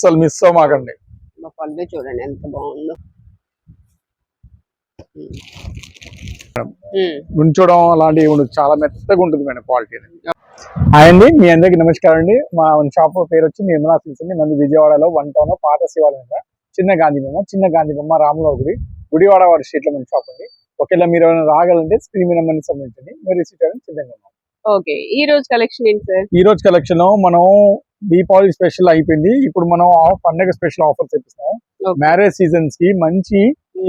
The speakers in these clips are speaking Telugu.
అస్సలు మిస్ అవ్వమాకండి. మా పళ్ళు చూడండి ఎంత బాగుందో. ఉమ్. నుంచోవడం అలాంటివి చాలా మెత్తగా ఉంటుంది మేడం క్వాలిటీ అండి మీ అందరికి నమస్కారం అండి. మా షాప్ పేరు వచ్చి నిర్మలా సిల్స్ అండి. మంది విజయవాడలో వన్ టౌన్ పాత శివాలయం చిన్న గాంధీ బొమ్మ చిన్న గాంధీ బొమ్మ రాముల గుడి గుడివాడ వారి స్ట్రీట్లో మన షాప్ అండి. ఒకవేళ మీరు ఏమైనా రాగలంటే స్క్రీన్ మీద నెంబర్ని సంబంధించండి మీరు చేయడానికి సిద్ధంగా ఉన్నాం ఓకే ఈ రోజు కలెక్షన్ ఏంటి సార్ ఈ రోజు కలెక్షన్ మనం దీపావళి స్పెషల్ అయిపోయింది. ఇప్పుడు మనం పండగ స్పెషల్ ఆఫర్ తెప్పిస్తాం. మ్యారేజ్ సీజన్స్కి మంచి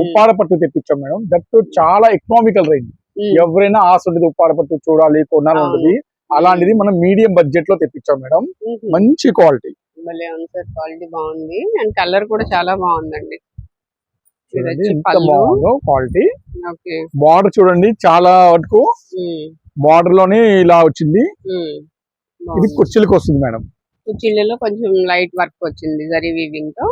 ఉప్పాడ పట్టు తెప్పించాం మేడం. దట్ చాలా ఎకనామికల్ రేంజ్ ఉమ్. ఎవరైనా ఆశ ఉంటుంది ఉప్పాడ పట్టు చూడాలి కొనాలి అలాంటిది మనం మీడియం బడ్జెట్లో తెప్పించాం మేడం. ఉమ్. మంచి క్వాలిటీ క్వాలిటీ బాగుంది. అండ్ కలర్ కూడా చాలా బాగుందండి. క్వాలిటీ బార్డర్ చూడండి చాలా వరకు. బార్డర్లోనే ఇలా వచ్చింది. ఇది. కుర్చీలకు వస్తుంది మేడం. కుర్చీలలో కొంచెం లైట్ వర్క్ వచ్చింది జరీ వీవింగ్తో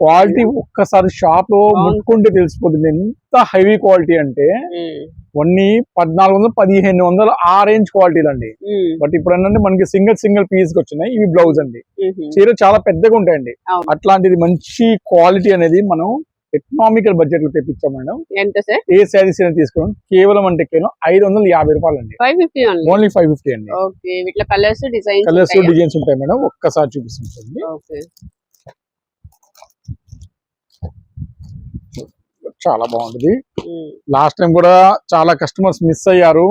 క్వాలిటీ ఒక్కసారి షాప్లో. ముట్టుకుంటే తెలిసిపోతుంది ఎంత హెవీ క్వాలిటీ అంటే. కొన్ని పద్నాలుగు వందలు పదిహేను వందలు ఆ రేంజ్ క్వాలిటీలు అండి. బట్ ఇప్పుడు ఏంటంటే మనకి సింగిల్ సింగిల్ పీస్ వచ్చినాయి ఇవి బ్లౌజ్ అండి ఉహు. చీర చాలా పెద్దగా ఉంటాయండి. అట్లాంటిది మంచి క్వాలిటీ అనేది మనం ఎకనామికల్ బడ్జెట్లో తెప్పించాం మేడం. ఎంత సార్? ఏ శారీస్ అయినా తీసుకోవడం కేవలం అంటే కేవలం ఐదు వందల యాభై రూపాయలు అండి five fifty only? Only five fifty అండి. ఓకే వీటిలో కలర్స్ డిజైన్స్ కలర్స్ డిజైన్స్ ఉంటాయి మేడం. ఒక్కసారి చూపిస్తుంది ఓకే. చాలా బాగుంటుంది. లాస్ట్ టైం కూడా చాలా కస్టమర్స్ మిస్ అయ్యారు.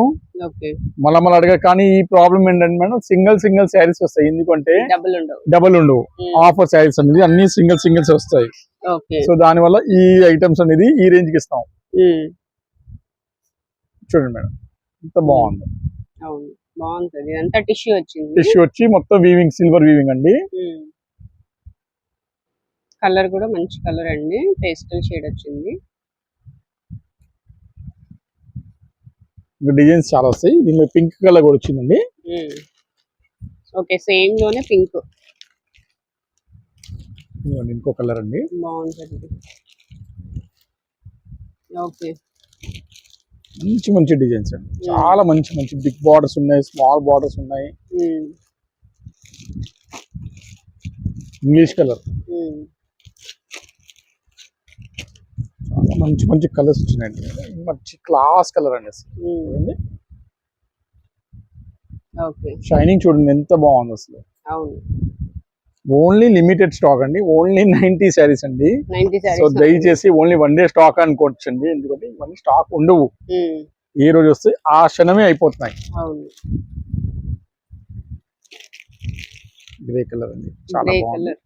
మళ్ళీ మళ్ళీ అడిగారు కానీ ఈ ప్రాబ్లం ఏంటంటే మేడం సింగిల్ సింగిల్ శారీస్ వస్తాయి. ఎందుకంటే డబుల్ ఉండవు. ఆఫర్ శారీస్ అనేది అన్ని సింగిల్ సింగిల్స్ వస్తాయి. సో దాని వల్ల ఈ ఐటమ్స్ అనేది ఈ రేంజ్కి ఇస్తాం. చూడండి మేడం. ఎంత బాగుంది. అవును. బాగుంటుంది. టిష్యూ వచ్చింది. టిష్యూ వచ్చి మొత్తం వీవింగ్ సిల్వర్ వీవింగ్ అండి. కలర్ కూడా మంచి కలర్ అండి. పేస్టల్ షేడ్ వచ్చింది. డిజైన్స్ చాలా వస్తాయి. దీనిలో పింక్ కలర్ కూడా వచ్చిందండి. ఓకే సేమ్లోనే పింక్. ఇంకో కలర్ అండి. బాగుంటుంది ఓకే. మంచి మంచి డిజైన్స్ అండి. చాలా మంచి మంచి బిగ్ బార్డర్స్ ఉన్నాయి స్మాల్ బార్డర్స్ ఉన్నాయి. English colour. చాలా మంచి మంచి కలర్స్ వచ్చినాయండి. మంచి క్లాస్ కలర్ అండి అసలు. షైనింగ్ చూడండి ఎంత బాగుంది అసలు. అవును. ఓన్లీ లిమిటెడ్ స్టాక్ అండి. ఓన్లీ నైన్టీ శారీస్ అండి. సో దయచేసి ఓన్లీ వన్ డే స్టాక్ అనుకోవచ్చండి. ఎందుకంటే ఇవన్నీ స్టాక్ ఉండవు. ఈ రోజు వస్తే ఆ క్షణమే అయిపోతున్నాయి. గ్రే కలర్ అండి. చాలా బాగుంది. కలర్.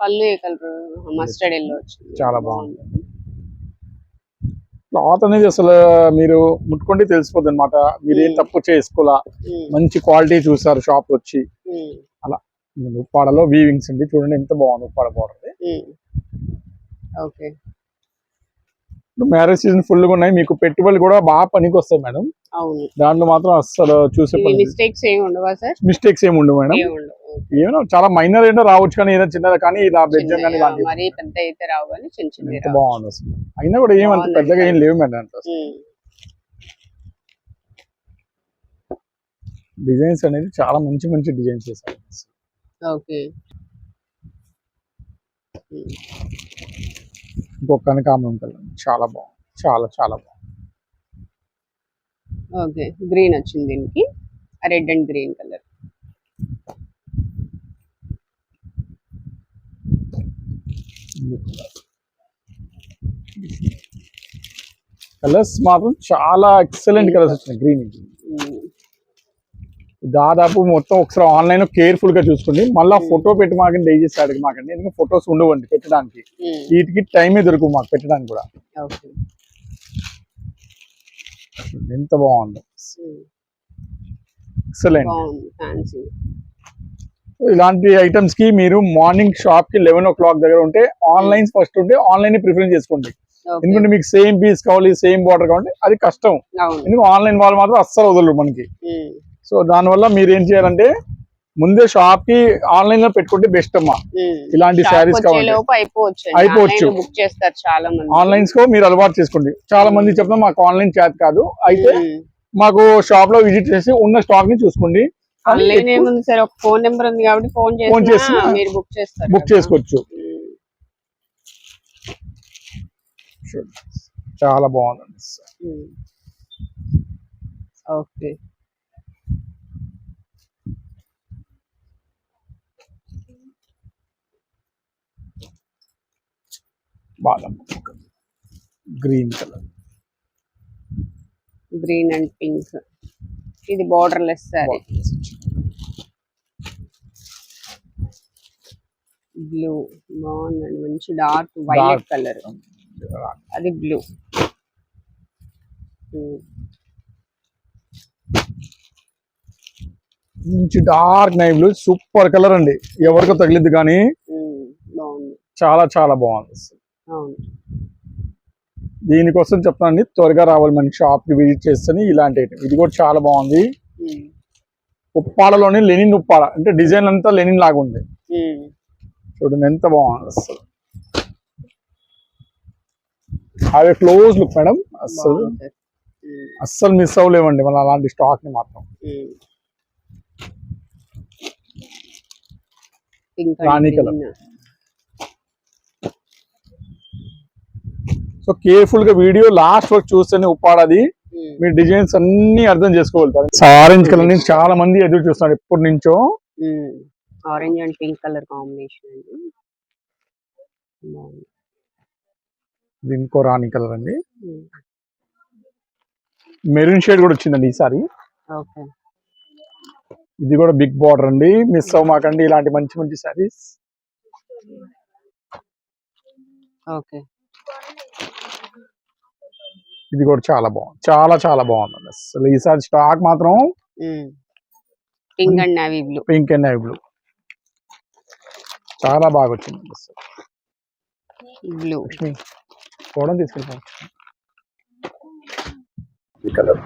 పళ్ళు ఏ కలర్? మస్టర్డ్ ఎల్లో వచ్చింది. చాలా బాగుంది. క్లాత్ అనేది అసలు మీరు ముట్టుకుంటే తెలిసిపోతుంది అనమాట మీరు ఏం. తప్పు చేసుకోవాలా ఉమ్, మంచి క్వాలిటీ చూసారు షాప్ వచ్చి. ఉమ్, ఉప్పాడలో వీవింగ్స్ అండి. చూడండి ఎంత బాగుంది Uppada border. Okay. Marriage season ఫుల్గా ఉన్నాయి. మీకు పెట్టుబడులు కూడా బాగా పనికి వస్తాయి మేడం. అవును. దాంట్లో మాత్రం అస్సలు చూసే మిస్టేక్స్ ఏమి ఉండవా సార్? మిస్టేక్స్ ఏమి ఉండవు మేడం. ఏమైనా చాలా మైనర్ ఏంటో రావచ్చు కానీ ఏదైనా చిన్నది కానీ ఇలా బెజ్జం కానీ మరీ పెద్ద అయితే రావు కానీ చిన్న బాగుంది అసలు. అయినా కూడా ఏమంత పెద్దగా ఏం. లేవు మేడం ఉమ్, డిజైన్స్ అనేది చాలా మంచి మంచి డిజైన్స్ చేశారు. ఓకే. ఇంకొక కనకాంబరం కలర్ చాలా బాగుంది. చాలా చాలా బాగుంది. ఓకే. గ్రీన్ వచ్చింది దీనికి. Red and green colour. Colours మాత్రం చాలా ఎక్సలెంట్ కలర్స్ వచ్చినాయి. గ్రీన్. దాదాపు మొత్తం ఒకసారి ఆన్లైన్లో కేర్ఫుల్గా చూసుకోండి మళ్ళీ ఫోటో పెట్టి మాకండి దయచేసి అడిగి మాకండి. ఎందుకంటే ఫొటోస్ ఉండవండి పెట్టడానికి. వీటికి టైమే దొరుకు మాకు పెట్టడానికి కూడా. ఎంత బాగుంది. ఎక్సలెంట్ ఇలాంటి ఐటమ్స్కి మీరు మార్నింగ్ షాప్కి లెవెన్ ఓ క్లాక్ దగ్గర ఉంటే ఆన్లైన్ ఫస్ట్ ఉంటే ఆన్లైన్ ప్రిఫరెన్స్ చేసుకోండి. ఎందుకంటే మీకు సేమ్ పీస్ కావాలి సేమ్ బార్డర్ కావాలి అది కష్టం. ఎందుకంటే ఆన్లైన్ వాళ్ళు మాత్రం అస్సలు వదలరు మనకి. సో దానివల్ల మీరు ఏం చేయాలంటే ముందే షాప్కి ఆన్లైన్లో పెట్టుకుంటే బెస్ట్ అమ్మా. ఇలాంటి వచ్చే కావాలి. అయిపోవచ్చు ఆన్లైన్స్ కో మీరు అలవాటు చేసుకోండి. చాలా మంది చెప్తాం మాకు ఆన్లైన్ చేత కాదు. అయితే మాకు షాప్లో విజిట్ చేసి ఉన్న స్టాక్ని చూసుకోండి ఫోన్ నెంబర్ ఉంది కాబట్టి ఫోన్ Phone చేసి బుక్. చేసుకోవచ్చు. చాలా బాగుందండి. ఓకే. బాదం green colour. Green and pink. ఇది బార్డర్ లెస్ సారీ బ్లూ బాగుందండి మంచి డార్క్ వైలెట్ కలర్ అది బ్లూ మంచి dark navy blue super colour అండి. ఎవరికో తగిలిద్ది కానీ బాగుంది. చాలా చాలా బాగుంది. దీనికోసం చెప్తానండి త్వరగా రావాలి మన షాప్కి విజిట్ చేస్తే ఇలాంటి ఇది కూడా చాలా బాగుంది. ఉప్పాడలోని లెనిన్ ఉప్పాడ అంటే డిజైన్ అంతా లెనిన్ లాగా ఉంది. చూడండి ఎంత బాగుంది అసలు. అవి క్లోజ్ లుక్ మేడం అస్సలు. అస్సలు మిస్ అవ్వలేమండి మన అలాంటి స్టాక్ని మాత్రం. Rani and colour. Green. So కేర్ఫుల్గా వీడియో లాస్ట్ వరకు చూస్తేనే ఉప్పాడది ఉమ్. మీ డిజైన్స్ అన్ని అర్థం చేసుకోగలుగుతారు. ఆరెంజ్ కలర్ నుంచి చాలా మంది ఎదురు చూస్తున్నారు ఎప్పటి నుంచో. Orange and pink colour combination అండి. బాగుంది ఇది ఇంకో రాణి కలర్ అండి. మెరూన్ షేడ్ కూడా వచ్చిందండి ఈసారి. ఓకే ఇది కూడా బిగ్ బార్డర్ అండి. మిస్ అవ్వమాకండి ఇలాంటి మంచి మంచి సారీస్ ఓకే ఇది కూడా చాలా బాగుంది. చాలా చాలా బాగుందండి. అసలు ఈసారి స్టాక్ మాత్రం pink and navy blue pink and blue చాలా బాగా వచ్చింది బ్లూ ఈ కలర్.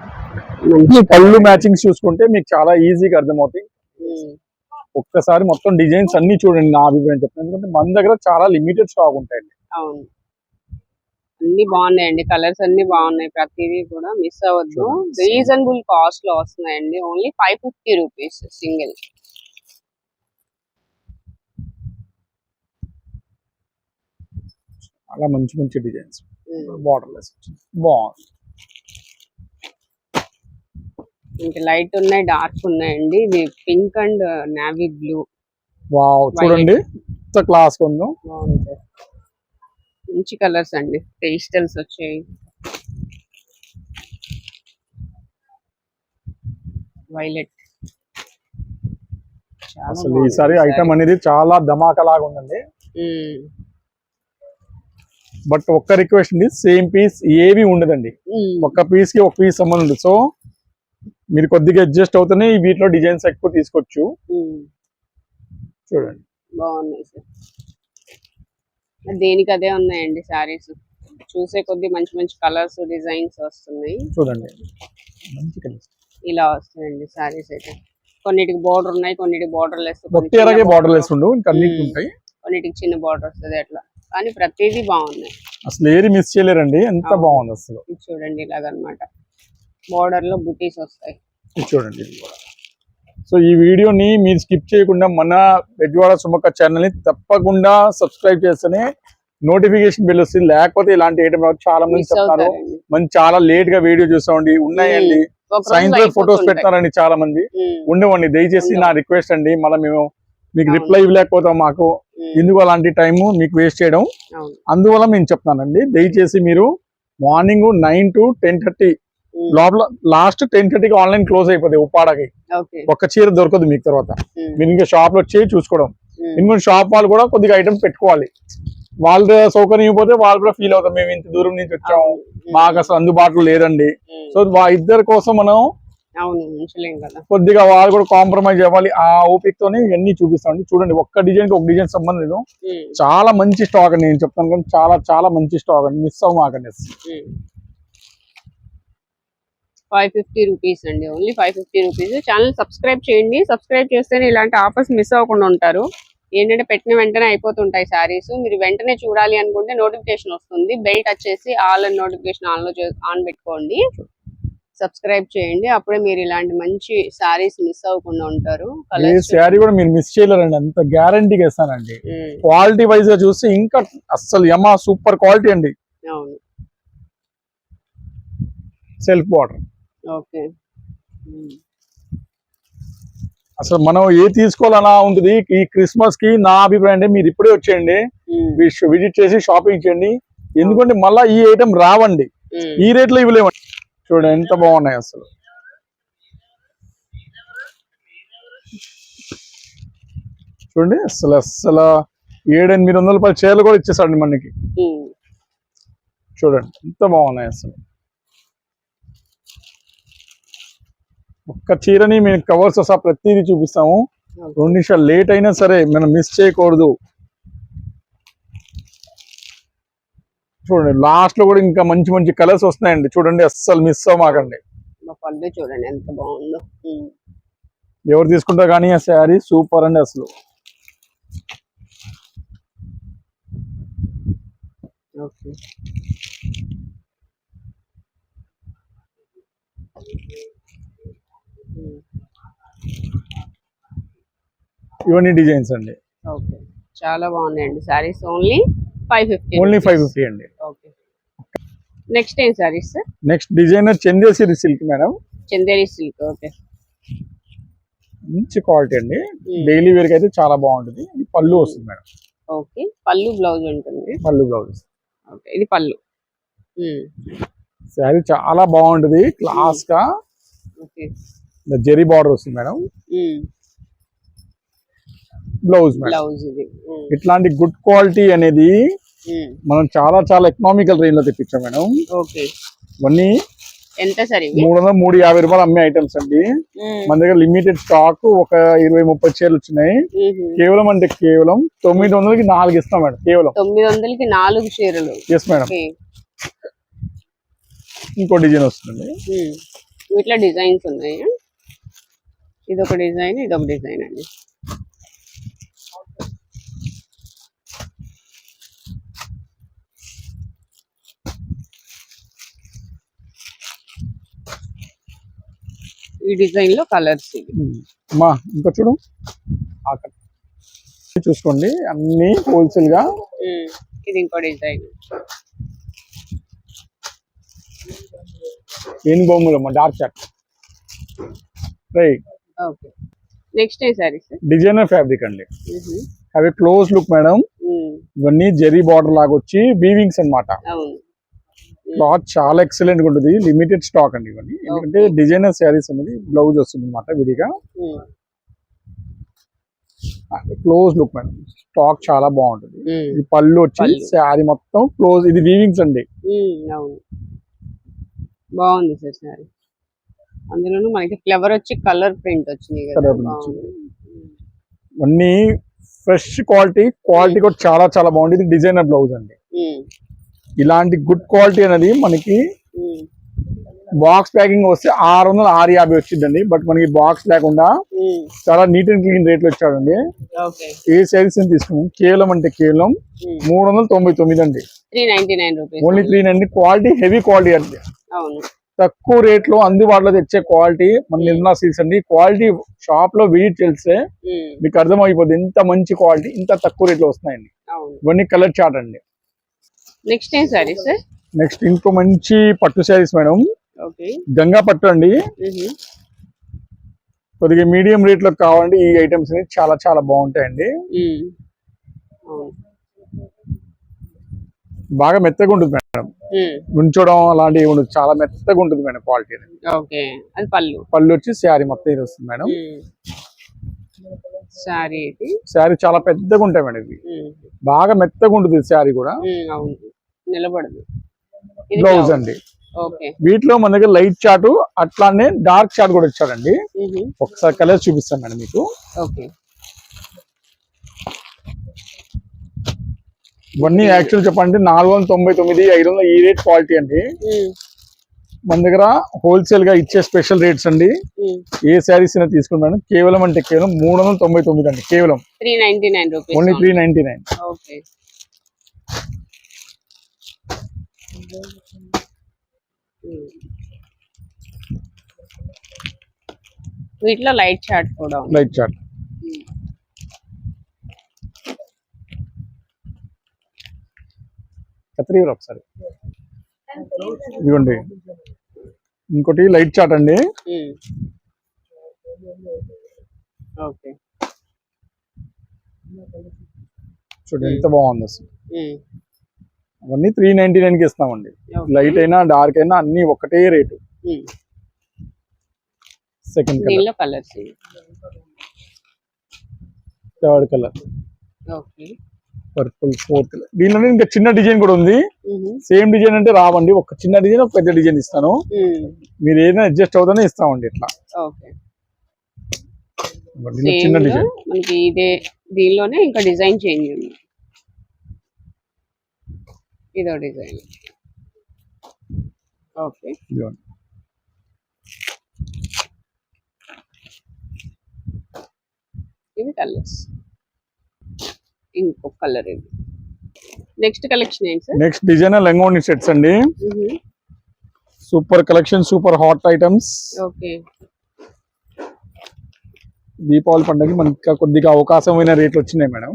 ఈ కళ్ళు మ్యాచింగ్స్ చూసుకుంటే మీకు చాలా ఈజీగా అర్థమవుతాయి. ఒక్కసారి మొత్తం డిజైన్స్ అన్ని చూడండి నా అభిప్రాయం చెప్తాను ఎందుకంటే మన దగ్గర చాలా లిమిటెడ్ స్టాక్ ఉంటాయండి. అవును. అన్ని బాగున్నాయండి. కలర్స్ అన్ని బాగున్నాయి. ప్రతిదీ కూడా మిస్ అవ్వద్దు. రీజనబుల్ కాస్ట్లో వస్తున్నాయండి. Only five fifty rupees single. చాలా మంచి మంచి డిజైన్స్. బార్డర్ లెస్ బాగుంది. ఇంకా లైట్ ఉన్నాయి డార్క్ ఉన్నాయండి. ఇది pink and navy blue. Wow. చూడండి. క్లాస్ ఉందో. బాగుంది మంచి కలర్స్ అండి. పేస్టల్స్ వచ్చాయి. వైలెట్. అసలు ఈసారి ఐటమ్ అనేది చాలా ధమాకా లాగా ఉందండి బట్ ఒక్క రిక్వెస్ట్ అండి సేమ్ పీస్ ఏవి ఉండదండి. ఒక్క పీస్కి ఒక పీస్ సంబంధం ఉంది. సో మీరు కొద్దిగా అడ్జస్ట్ అవుతూనే వీటిలో డిజైన్స్ ఎక్కువ తీసుకోవచ్చు. చూడండి. బాగున్నాయి సార్. దేనికి అదే ఉన్నాయండి సారీస్ చూసే కొద్ది మంచి మంచి కలర్స్ డిజైన్స్ వస్తున్నాయి. చూడండి. మంచి కలర్స్. ఇలా వస్తాయండి సారీస్ అయితే. కొన్నిటికి బార్డర్ ఉన్నాయి కొన్నిటికి బార్డర్ లెస్ బార్డర్ లెస్ ఉండవు ఇంకా ఉంటాయి. కొన్నిటికి చిన్న బార్డర్ వస్తుంది అట్లా. కానీ ప్రతిదీ బాగున్నాయి. అసలు ఏది మిస్ చేయలేరండి ఎంత. బాగుంది అసలు. చూడండి ఇలాగనమాట. బార్డర్లో బుటీస్ వస్తాయి. చూడండి ఇది కూడా సో ఈ వీడియోని మీరు స్కిప్ చేయకుండా మన బెజ్వాడ సుమక్క ఛానల్ని తప్పకుండా సబ్స్క్రైబ్ చేస్తేనే నోటిఫికేషన్ బిల్ వస్తుంది. లేకపోతే ఇలాంటి ఐటమ్ చాలా మంది చెప్తున్నారు అవుతారండి. మనం చాలా లేట్గా వీడియో చూస్తామండి. ఉన్నాయండి. ఒక రోజులో సాయంత్రం ఫొటోస్. పెడతారండి చాలా మంది. ఉమ్, ఉండవండి. దయచేసి ఉండవు. నా రిక్వెస్ట్ అండి. మళ్ళీ మేము మీకు. రిప్లై ఇవ్వలేకపోతాం మాకు. ఎందుకు అలాంటి టైము మీకు వేస్ట్ చేయడం? అందువల్ల మేము చెప్తానండి దయచేసి మీరు morning nine to ten thirty లోపల లాస్ట్ టెన్ థర్టీకి ఆన్లైన్ క్లోజ్ అయిపోతాయి ఉప్పాడకి. ఒక్క చీర దొరకదు మీకు తర్వాత. మీరు ఇంకా షాప్లో వచ్చి చూసుకోవడం. ఇంకొక షాప్ వాళ్ళు కూడా కొద్దిగా ఐటమ్ పెట్టుకోవాలి. వాళ్ళ సౌకర్యం ఇవ్వకపోతే వాళ్ళు కూడా ఫీల్ అవుతాం మేము ఇంత దూరం నుంచి వచ్చాము మాకు అసలు అందుబాటులో లేదండి. సో వా ఇద్దరి కోసం మనం కొద్దిగా వాళ్ళు కూడా కాంప్రమైజ్ అవ్వాలి. ఆ ఓపికతోనే ఇవన్నీ చూపిస్తామండి చూడండి ఒక్క డిజైన్ ఒక డిజైన్ సంబంధం లేదు. చాలా మంచి స్టాక్ అండి. నేను చెప్తాను కానీ చాలా చాలా మంచి స్టాక్ అండి. మిస్ అవ్వమాకండి ఫైవ్ ఫిఫ్టీ రూపీస్ అండి. Only five fifty rupees. Channel subscribe చేయండి. సబ్స్క్రైబ్ చేస్తేనే ఇలాంటి ఆఫర్స్ మిస్ అవ్వకుండా ఉంటారు. ఏంటంటే పెట్టిన వెంటనే అయిపోతుంటాయి సారీస్ మీరు వెంటనే చూడాలి అనుకుంటే నోటిఫికేషన్ వస్తుంది. బెల్ టచ్ చేసి ఆల్ అండ్ నోటిఫికేషన్ ఆన్లో ఆన్ పెట్టుకోండి. సబ్స్క్రైబ్ చేయండి. అప్పుడే మీరు ఇలాంటి మంచి సారీస్ మిస్ అవ్వకుండా ఉంటారు. శారీ కూడా మీరు మిస్ చేయలేరండి. అంత గ్యారంటీగా ఇస్తానండి. క్వాలిటీ వైజ్గా చూస్తే ఇంకా అస్సలు యమా సూపర్ క్వాలిటీ అండి. అవును. Self border okay. అసలు మనం ఏ తీసుకోవాలన్నా ఉంటుంది. ఈ క్రిస్మస్కి నా అభిప్రాయం అంటే మీరు ఇప్పుడే వచ్చేయండి. విజిట్ చేసి షాపింగ్ చేయండి. ఎందుకంటే మళ్ళీ ఈ ఐటమ్ రావండి. ఈ రేట్లో ఇవ్వలేమండి. చూడండి ఎంత బాగున్నాయి అసలు. చూడండి అసలు అసలు ఏడెనిమిది వందల రూపాయల చీరలు కూడా ఇచ్చేసాడండి మనకి చూడండి ఎంత బాగున్నాయి అసలు. ఒక్క చీరని మేము కవర్స్ వస్తా ప్రతిదీ చూపిస్తాము. రెండు నిమిషాలు లేట్ అయినా సరే మనం మిస్ చేయకూడదు. చూడండి లాస్ట్లో కూడా ఇంకా మంచి మంచి కలర్స్ వస్తున్నాయండి. చూడండి అస్సలు మిస్ అవ్వమాకండి. పళ్ళు చూడండి ఎంత బాగుందో. ఎవరు తీసుకుంటారు కానీ ఆ శారీ సూపర్ అండి అసలు. ఓకే. ఇవన్నీ డిజైన్స్ అండి. ఓకే. చాలా బాగున్నాయండి saris. Only five fifty only five fifty అండి. ఓకే. నెక్స్ట్ ఏం saris? Sir next designer చందేసిరి silk madam. Chanderi silk. Okay. మంచి క్వాలిటీ అండి. డైలీ వేర్ అయితే చాలా బాగుంటుంది. ఇది పళ్ళు వస్తుంది మేడం. ఓకే. పళ్ళు బ్లౌజ్ ఉంటుంది. పళ్ళు బ్లౌజ్. ఓకే. ఇది పళ్ళు. శారీ చాలా బాగుంటుంది. క్లాస్గా ఓకే. జెరీ బార్డర్ వస్తుంది మేడం. Blouse madam. బ్లౌజ్ ఇది. ఉమ్. ఇట్లాంటి గుడ్ క్వాలిటీ అనేది. మనం చాలా చాలా ఎకనామికల్ రేంజ్లో తెప్పించాం మేడం. ఓకే. ఇవన్నీ ఎంత సార్ మూడు వందల మూడు యాభై రూపాయలు అమ్మే ఐటమ్స్ అండి. మన దగ్గర లిమిటెడ్ స్టాక్ ఒక ఇరవై ముప్పై చీరలు వచ్చినాయి. కేవలం అంటే కేవలం తొమ్మిది వందలకి నాలుగు ఇస్తాం మేడం కేవలం. తొమ్మిది వందలకి నాలుగు చీరలు. ఎస్ మేడం ఇంకో డిజైన్ వస్తుంది. వీటిలో డిజైన్స్ ఉన్నాయి? ఇది ఒక డిజైన్ ఇది ఒక డిజైన్ అండి. ఈ డిజైన్లో కలర్స్ అమ్మా ఇంకా చూడు. చూసుకోండి అన్ని హోల్సేల్గా. ఇది ఇంకో డిజైన్. ఏం బొమ్మలు అమ్మా dark chart right okay. Next ఏ సారీ సార్? డిజైనర్ ఫ్యాబ్రిక్ అండి. అవి క్లోజ్ లుక్ మేడం. ఇవన్నీ జెరీ బార్డర్ లాగా వచ్చి వీవింగ్స్ అన్నమాట. అవును. క్లాత్ చాలా ఎక్సలెంట్గా ఉంటుంది. లిమిటెడ్ స్టాక్ అండి ఇవన్నీ. ఎందుకంటే డిజైనర్ శారీస్ అనేది బ్లౌజ్ వస్తుంది అనమాట విడిగా. Close look madam. స్టాక్ చాలా బాగుంటుంది. ఇది పళ్ళు వచ్చి. శారీ మొత్తం క్లోజ్. ఇది వీవింగ్స్ అండి. బాగుంది సార్ సారీ అందులోనూ మనకి ఫ్లవర్ వచ్చి కలర్ ప్రింట్ కదా బాగుంది. ఇవన్నీ ఫ్రెష్ క్వాలిటీ క్వాలిటీ కూడా చాలా చాలా బాగుంటుంది ఇది డిజైనర్ బ్లౌజ్ అండి. ఇలాంటి గుడ్ క్వాలిటీ అనేది మనకి బాక్స్ ప్యాకింగ్ వస్తే ఆరు వందల ఆరు యాభై వచ్చిందండి బట్ మనకి బాక్స్ లేకుండా చాలా నీట్ అండ్ క్లీన్ రేట్లు వచ్చాడండి. ఏ శారీస్ తీసుకున్నాం కేవలం అంటే కేవలం మూడు వందల తొంభై తొమ్మిది అండి. Nine only three ninety. Quality heavy quality అండి. తక్కువ రేట్లో అందుబాటులో తెచ్చే క్వాలిటీ మన నిర్మలా సిల్క్స్ అండి. క్వాలిటీ షాప్లో విజిట్ చేస్తే ఉమ్, మీకు అర్థమైపోద్ది ఎంత మంచి క్వాలిటీ ఇంత తక్కువ రేట్లో వస్తున్నాయండి ఇవన్నీ కలర్ చార్ట్ అండి. నెక్స్ట్ ఏం సారీ సార్ నెక్స్ట్ ఇంకో మంచి పట్టు శారీస్ మేడం. గంగా పట్టు అండి. ఉహు, కొద్దిగా మీడియం రేట్లో కావాలంటే ఈ ఐటమ్స్ చాలా చాలా బాగుంటాయండి. అవును. బాగా మెత్తగా ఉంటుంది మేడం. ఉంచడం అలాంటివి ఉండదు. చాలా మెత్తగా ఉంటుంది మేడం క్వాలిటీ అనేది. అది పళ్ళు. పళ్ళు వచ్చి శారీ మొత్తం ఇది వస్తుంది మేడం. ఇది. శారీ చాలా పెద్దగా ఉంటాయి మేడం ఉమ్, బాగా మెత్తగా ఉంటుంది శారీ కూడా. నిలబడదు. ఇది బ్లౌజ్. అండి. ఓకే. వీటిలో మన దగ్గర లైట్ చార్ట్ అట్లానే డార్క్ చార్ట్ కూడా ఇచ్చారండి. ఉహు, ఒకసారి కలర్ చూపిస్తాను మేడం మీకు. ఓకే. ఇవన్నీ యాక్చువల్ చెప్పండి నాలుగు వందల తొంభై తొమ్మిది ఐదు వందల ఈ రేట్ క్వాలిటీ అండి. మన దగ్గర హోల్సేల్గా ఇచ్చే స్పెషల్ రేట్స్ అండి. ఏ శారీస్ అయినా తీసుకుని మేడం. కేవలం అంటే కేవలం మూడు వందల తొంభై తొమ్మిది అండి కేవలం. Only three ninety nine okay. వీటిలో లైట్ చార్ట్ కూడా లైట్ చార్ట్ కత్తిరీలు ఒకసారి. ఇదిగోండి. ఇంకోటి లైట్ చార్ట్ అండి. ఓకే. చూడండి ఎంత బాగుంది అసలు. అవన్నీ త్రీ నైన్టీ నైన్కి ఇస్తామండి లైట్ అయినా డార్క్ అయినా అన్ని ఒకటే rate second colour third colour okay purple fourth దీనిలోనే ఇంకా చిన్న డిజైన్ కూడా ఉంది. సేమ్ డిజైన్ అంటే రావండి. ఒక చిన్న డిజైన్ ఒక పెద్ద డిజైన్ ఇస్తాను. మీరు ఏదైనా అడ్జస్ట్ అవుతానే ఇస్తామండి ఇట్లా. చిన్న డిజైన్. మనకి ఇదే దీనిలోనే ఇంకా డిజైన్ చేంజ్ ఉంది. ఇదో డిజైన్. ఓకే. ఇవి కలర్స్. ఇంకో కలర్ ఇది నెక్స్ట్ కలెక్షన్ ఏంటి సార్ నెక్స్ట్ డిజైన్ లెంగోని సెట్స్ అండి. Super collection super hot items okay. Deepavali పండుగకి మనకి కొద్దిగా అవకాశమైన రేట్లు వచ్చినాయి మేడం.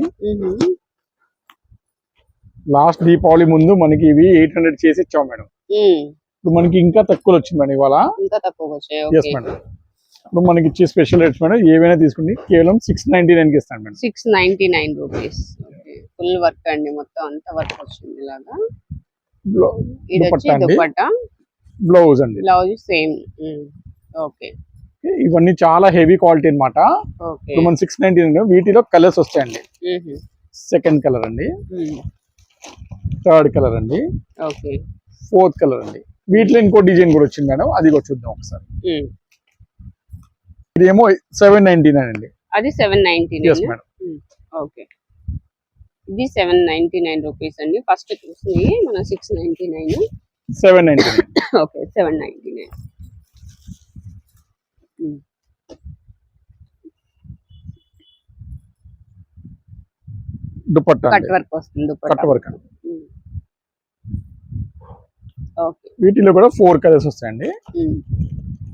లాస్ట్ దీపావళి ముందు మనకి ఇవి ఎయిట్ హండ్రెడ్ చేసి ఇచ్చాం మేడం. ఇప్పుడు మనకి ఇంకా తక్కువ వచ్చింది మేడం ఇవాళ. ఇంకా తక్కువ మేడం ఇప్పుడు మనకి ఇచ్చే స్పెషల్ రేట్స్ మేడం ఏవైనా తీసుకుని కేవలం సిక్స్ నైన్టీ నైన్కి ఇస్తాను madam. Six ninety nine rupees full work అండి మొత్తం అంత వర్క్ వచ్చింది ఇలాగా. ఇది వచ్చి దుపట్టా అండి. దుపట్టా? బ్లౌజ్ అండి. బ్లౌజ్ సేమ్ ఓకే ఇవన్నీ చాలా హెవీ క్వాలిటీ ఇప్పుడు మన సిక్స్ నైన్టీ నైన్ వీటిలో కలర్స్ వస్తాయండి. సెకండ్ కలర్ అండి. థర్డ్ కలర్ అండి. ఓకే ఫోర్త్ కలర్ అండి. వీటిలో ఇంకో డిజైన్ కూడా వచ్చింది మేడం. అది కూడా చూద్దాం ఒకసారి. ఇదేమో సెవెన్ నైన్టీ నైన్ అండి. అది seven ninety nine? Madam okay ఇది సెవెన్ నైన్టీ నైన్ రూపీస్ అండి. ఫస్ట్ చూసింది మన six ninety nine. Seven ninety nine. Okay seven ninety nine. Dupatta cut అండి వర్క్ వస్తుంది కట్ దుపట్టా వర్క్ ఓకే వీటిలో కూడా ఫోర్ కలర్స్ వస్తాయండి.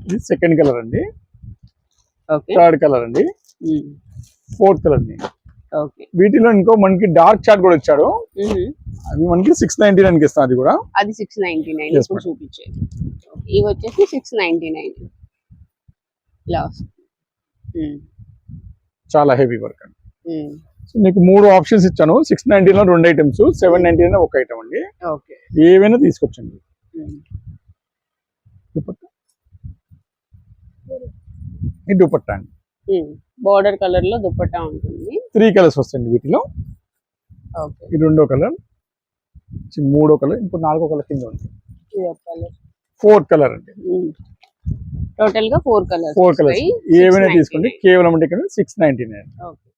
ఇది సెకండ్ కలర్ అండి. థర్డ్ కలర్ అండి. ఫోర్త్ కలర్ వీటిలో ఇంకో మనకి డార్క్ చార్ట్ కూడా వచ్చాడు అవి మనకి సిక్స్ నైన్టీ నైన్కి ఇస్తాం అది కూడా. అది సిక్స్ నైన్టీ నైన్. చూపించేది. ఇవి వచ్చేసి సిక్స్ నైన్టీ నైన్ ఉమ్, చాలా హెవీ వర్క్ అండి. మీకు మూడు ఆప్షన్స్ ఇచ్చాను. సిక్స్ నైన్టీలో రెండు ఐటమ్స్ సెవెన్ నైన్టీ ఒక ఐటమ్ అండి. ఓకే. ఏవైనా తీసుకొచ్చండి. దుపట్టా? ఈ దుపట్టా అండి. బోర్డర్ కలర్లో దుపట్టా ఉంటుంది. త్రీ కలర్స్ వస్తాయండి వీటిలో. ఓకే. ఈ రెండో కలర్ మూడో కలర్ ఇంకో నాలుగో కలర్ కింద ఉంది. ఒక కలర్ ఫోర్త్ కలర్ అండి. టోటల్గా ఫోర్ కలర్స్ ఫోర్ కలర్స్ ఏవైనా తీసుకోండి. కేవలం అంటే ఇక్కడ సిక్స్ నైన్టీ నైన్ ఓకే.